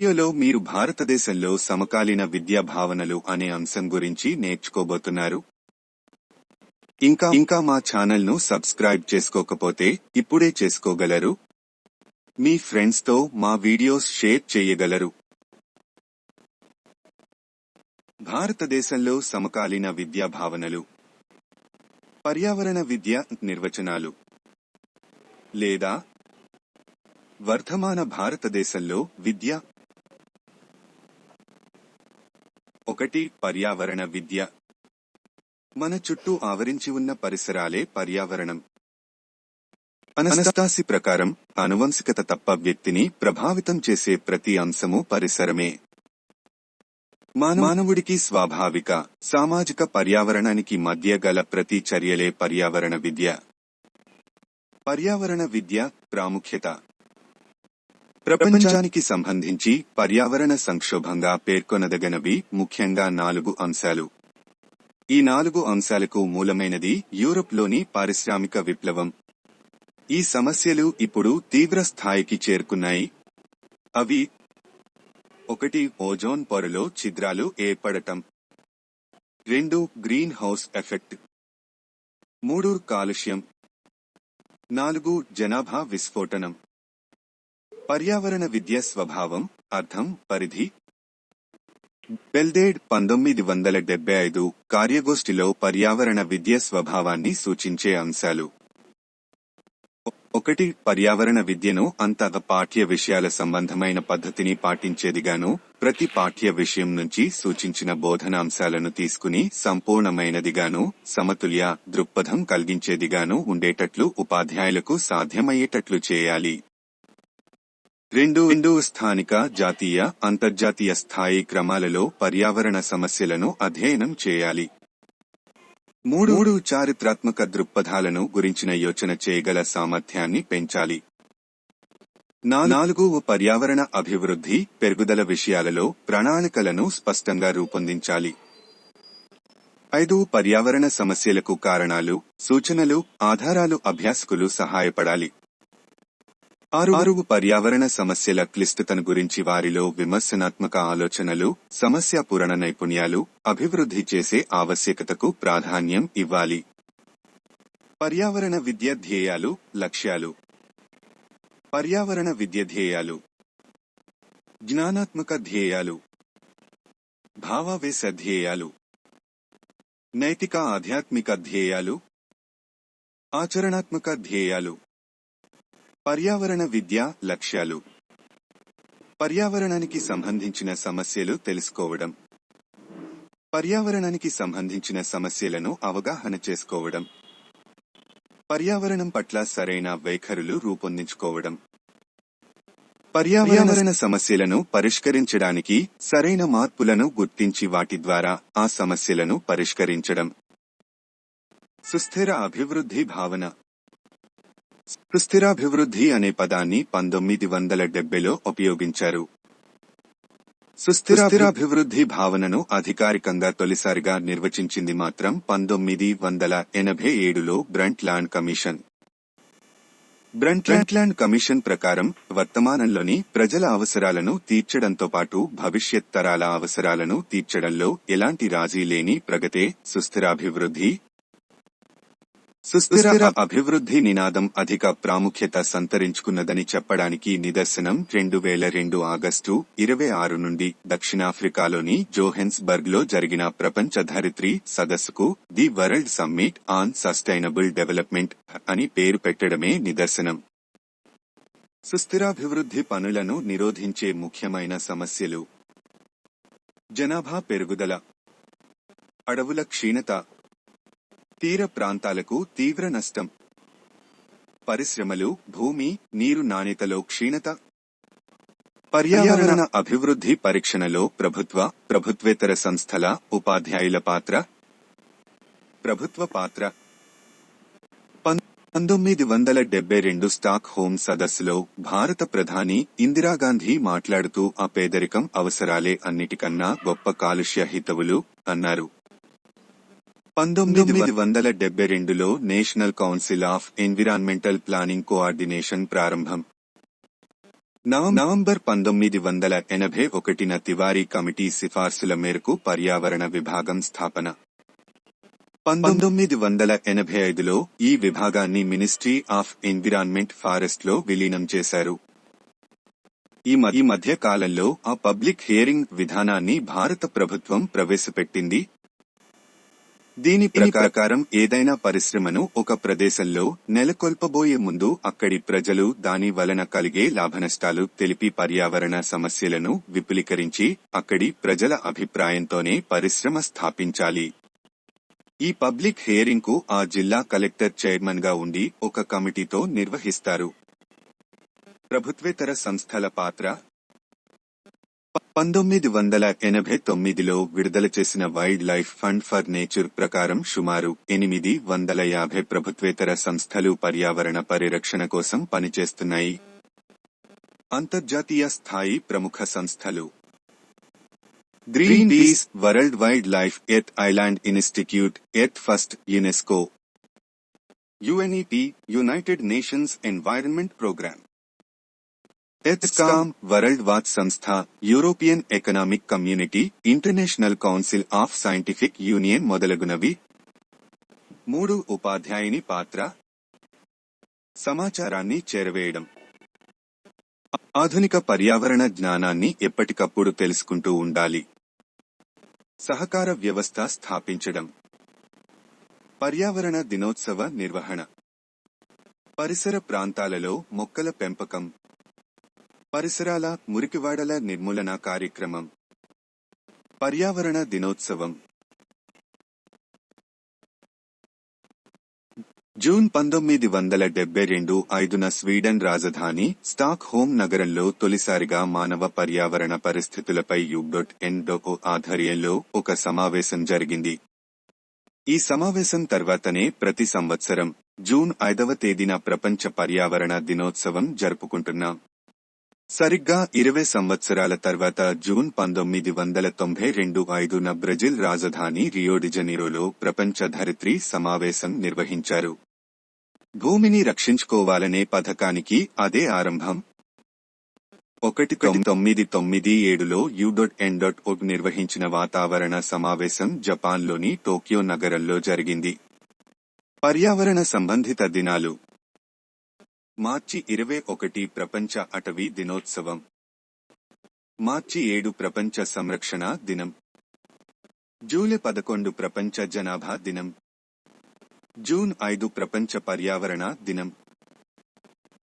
వీడియోలో మీరు భారతదేశంలో సమకాలీన విద్యా భావనలు అనే అంశం గురించి నేర్చుకోబోతున్నారు. ఇంకా ఇంకా మా ఛానల్ను సబ్స్క్రైబ్ చేసుకోకపోతే ఇప్పుడే చేసుకోగలరు. మీ ఫ్రెండ్స్తో మా వీడియోస్ షేర్ చేయగలరు. భారతదేశంలో సమకాలీన విద్యా భావనలు. పర్యావరణ విద్య నిర్వచనాలు. లేదా వర్ధమాన భారతదేశంలో విద్య ఒకటి పర్యావరణ విద్య. మన చుట్టూ ఆవరించి ఉన్న పరిసరాలే పర్యావరణం. అనస్తాసి ప్రకారం అనువంశికత తప్ప వ్యక్తిని ప్రభావితం చేసే ప్రతి అంశము పరిసరమే. మానవుడికి స్వాభావిక సామాజిక పర్యావరణానికి మధ్య గల ప్రతి చర్యలే పర్యావరణ విద్య. పర్యావరణ విద్య ప్రాముఖ్యత. ప్రపంచానికి సంబంధించి పర్యావరణ సంక్షోభంగా పేర్కొనదగనవి ముఖ్యంగా నాలుగు అంశాలు. ఈ నాలుగు అంశాలకు మూలమైనది యూరప్లోని పారిశ్రామిక విప్లవం. ఈ సమస్యలు ఇప్పుడు తీవ్ర స్థాయికి చేరుకున్నాయి. అవి ఒకటి ఓజోన్ పొరలో ఛిద్రాలు ఏర్పడటం. రెండు గ్రీన్ హౌస్ ఎఫెక్ట్. మూడు కాలుష్యం. నాలుగు జనాభా విస్ఫోటనం. పర్యావరణ విద్య స్వభావం అర్థం పరిధి. బెల్దేడ్ పంతొమ్మిది వందల డెబ్బై ఐదు కార్యగోష్ఠిలో పర్యావరణ విద్య స్వభావాన్ని సూచించే అంశాలు. ఒకటి పర్యావరణ విద్యను అంత పాఠ్య విషయాల సంబంధమైన పద్ధతిని పాటించేదిగాను ప్రతి పాఠ్య విషయం నుంచి సూచించిన బోధనాంశాలను తీసుకుని సంపూర్ణమైనదిగాను సమతుల్య దృక్పథం కలిగించేదిగాను ఉండేటట్లు ఉపాధ్యాయులకు సాధ్యమయ్యేటట్లు చేయాలి. రెండు రెండు స్థానిక జాతీయ అంతర్జాతీయ స్థాయి క్రమాలలో పర్యావరణ సమస్యలను అధ్యయనం చేయాలి. మూడు మూడు చారిత్రాత్మక దృక్పథాలను గురించిన యోచన చేయగల సామర్థ్యాన్ని పెంచాలి. నా- నాలుగు పర్యావరణ అభివృద్ధి పెరుగుదల విషయాలలో ప్రణాళికలను స్పష్టంగా రూపొందించాలి. ఐదు పర్యావరణ సమస్యలకు కారణాలు సూచనలు ఆధారాలు అభ్యాసకులు సహాయపడాలి. ఆరు ఆరు పర్యావరణ సమస్యల క్లిష్టతను గురించి వారిలో విమర్శనాత్మక ఆలోచనలు సమస్య పూరణ నైపుణ్యాలు అభివృద్ధి చేసే ఆవశ్యకతకు ప్రాధాన్యం ఇవ్వాలి. పర్యావరణ విద్య ధ్యేయాలు లక్ష్యాలు. పర్యావరణ విద్య ధ్యేయాలు. జ్ఞానాత్మక ధ్యేయాలు. భావావేశ ధ్యేయాలు. నైతిక ఆధ్యాత్మిక ధ్యేయాలు. ఆచరణాత్మక ధ్యేయాలు. పర్యావరణ విద్య లక్ష్యాలు. పర్యావరణానికి సంబంధించిన సమస్యలు తెలుసుకోవడం. పర్యావరణానికి సంబంధించిన సమస్యలను అవగాహన చేసుకోవడం. పర్యావరణం పట్ల సరైన వైఖరులు రూపొందించుకోవడం. పర్యావరణ సమస్యలను పరిష్కరించడానికి సరైన మార్పులను గుర్తించి వాటి ద్వారా ఆ సమస్యలను పరిష్కరించడం. సుస్థిర అభివృద్ధి భావన. సుస్థిరాభివృద్ధి అనే పదాన్ని పంతొమ్మిది వందల డెబ్బెలో ఉపయోగించారు. సుస్థిరాభివృద్ధి భావనను అధికారికంగా తొలిసారిగా నిర్వచించింది మాత్రం పంతొమ్మిది వందల ఎనభై ఏడులో బ్రంట్లాండ్ కమిషన్. బ్రంట్లాండ్ కమిషన్ ప్రకారం వర్తమానంలోని ప్రజల అవసరాలను తీర్చడంతో పాటు భవిష్యత్ తరాల అవసరాలను తీర్చడంలో ఎలాంటి రాజీ లేని ప్రగతే సుస్థిరాభివృద్ధి సుస్థిర అభివృద్ధి నినాదం అధిక ప్రాముఖ్యత సంతరించుకున్నదని చెప్పడానికి నిదర్శనం రెండు వేల రెండు ఆగస్టు ఇరవై ఆరు నుండి దక్షిణాఫ్రికాలోని జోహెన్స్బర్గ్లో జరిగిన ప్రపంచ ధరిత్రి సదస్సుకు the world summit on sustainable development అని పేరు పెట్టడమే నిదర్శనం. సుస్థిరాభివృద్ధి పనులను నిరోధించే ముఖ్యమైన సమస్యలు. జనాభా పెరుగుదల. అడవుల క్షీణత. తీర ప్రాంతాలకు తీవ్ర నష్టం. పరిశ్రమలు భూమి నీరు నాణ్యతలో క్షీణత. పర్యావరణ అభివృద్ధి పరీక్షణలో ప్రభుత్వ ప్రభుత్వేతర సంస్థల ఉపాధ్యాయుల పాత్ర. ప్రభుత్వ పాత్ర. పంతొమ్మిది వందల డెబ్బై రెండు స్టాక్ హోమ్ సదస్సులో భారత ప్రధాని ఇందిరాగాంధీ మాట్లాడుతూ ఆ పేదరికం అవసరాలే అన్నిటికన్నా గొప్ప కాలుష్య హితవులు అన్నారు. పంతొమ్మిది వందల డెబ్బై రెండులో national council of environmental planning coordination ప్రారంభం. నవంబర్ పంతొమ్మిది వందల ఎనభై ఒకటిన తివారీ కమిటీ సిఫార్సుల మేరకు పర్యావరణ విభాగం స్థాపన. పంతొమ్మిది వందల ఎనభై ఐదులో ఈ విభాగాన్ని మినిస్ట్రీ ఆఫ్ ఎన్విరాన్మెంట్ ఫారెస్ట్లో విలీనం చేశారు. ఈ ఈ మధ్య కాలంలో ఆ పబ్లిక్ హియరింగ్ విధానాన్ని భారత ప్రభుత్వం ప్రవేశపెట్టింది. దీని ప్రకారం ఏదైనా పరిశ్రమను ఒక ప్రదేశంలో నెలకొల్పబోయే ముందు అక్కడి ప్రజలు దాని వలన కలిగే లాభనష్టాలు తెలిపి పర్యావరణ సమస్యలను విపులీకరించి అక్కడి ప్రజల అభిప్రాయంతోనే పరిశ్రమ స్థాపించాలి. ఈ పబ్లిక్ హియరింగ్కు ఆ జిల్లా కలెక్టర్ చైర్మన్గా ఉండి ఒక కమిటీతో నిర్వహిస్తారు. ప్రభుత్వేతర సంస్థల పాత్ర పంతొమ్మిది వందల ఎనభై తొమ్మిదిలో విడుదల చేసిన wild life fund for nature ప్రకారం సుమారు ఎనిమిది వందల యాభై ప్రభుత్వేతర సంస్థలు పర్యావరణ పరిరక్షణ కోసం పనిచేస్తున్నాయి. అంతర్జాతీయ స్థాయి ప్రముఖ సంస్థలు Greenpeace world wild life earth island institute earth first UNESCO UNEP united nations environment programme. Earthscan world watch సంస్థ European economic community international council of scientific union మొదలగునవి. మూడు ఉపాధ్యాయుని పాత్ర. సమాచారాన్ని చేరవేయడం. ఆధునిక పర్యావరణ జ్ఞానాన్ని ఎప్పటికప్పుడు తెలుసుకుంటూ ఉండాలి. సహకార వ్యవస్థ స్థాపించడం. పర్యావరణ దినోత్సవ నిర్వహణ. పరిసర ప్రాంతాలలో మొక్కల పెంపకం. పరిసరాల మురికివాడల నిర్మూలన కార్యక్రమం. పర్యావరణ దినోత్సవం. జూన్ పంతొమ్మిది వందల డెబ్బై రెండు ఐదున స్వీడన్ రాజధాని స్టాక్ హోమ్ నగరంలో తొలిసారిగా మానవ పర్యావరణ పరిస్థితులపై యుగ్డొట్ ఎన్డొకో ఆధ్వర్యంలో ఒక సమావేశం జరిగింది. ఈ సమావేశం తర్వాతనే ప్రతి సంవత్సరం జూన్ ఐదవ తేదీన ప్రపంచ పర్యావరణ దినోత్సవం జరుపుకుంటున్నాం. సరిగ్గా ఇరవై సంవత్సరాల తర్వాత జూన్ పంతొమ్మిది వందల తొంభై రెండు ఐదున బ్రెజిల్ రాజధాని రియోడిజనీరోలో ప్రపంచ ధరిత్రి సమావేశం నిర్వహించారు. భూమిని రక్షించుకోవాలనే పథకానికి అదే ఆరంభం. ఒకటి తొమ్మిది తొమ్మిది ఏడులో యుడొట్ ఎండొట్ ఓ నిర్వహించిన వాతావరణ సమావేశం జపాన్లోని టోక్యో నగరంలో జరిగింది. పర్యావరణ సంబంధిత దినాలు. మార్చి ఇరవై ఒకటి ప్రపంచ అటవీ దినోత్సవం. మార్చి ఏడు ప్రపంచ సంరక్షణ దినం. జూలై పదకొండు ప్రపంచ జనాభా దినం. జూన్ ఐదు ప్రపంచ పర్యావరణ దినం.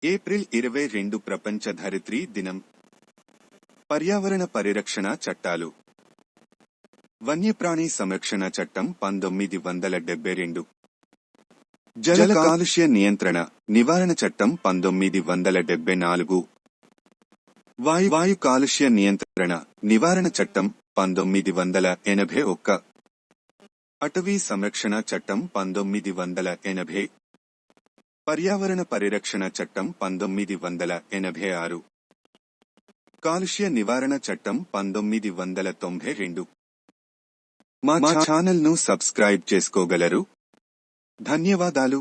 ఏప్రిల్ ఇరవై రెండు ప్రపంచ ధరిత్రి దినం. పర్యావరణ పరిరక్షణ చట్టాలు. వన్యప్రాణి సంరక్షణ చట్టం పంతొమ్మిది వందల డెబ్బై రెండు. జల కాలుష్య నియంత్రణ నివారణ చట్టం పంతొమ్మిది వందల డెబ్బై నాలుగు. వాయు వాయు కాలుష్య నియంత్రణ నివారణ చట్టం పంతొమ్మిది వందల ఎనభై ఒక్క. అటవీ సంరక్షణ చట్టం పంతొమ్మిది వందల ఎనభై. పర్యావరణ పరిరక్షణ చట్టం పంతొమ్మిది వందల ఎనభై ఆరు. కాలుష్య నివారణ చట్టం పంతొమ్మిది వందల తొంభై రెండు. మా ఛానల్ను సబ్స్క్రైబ్ చేసుకోగలరు? ధన్యవాదాలు.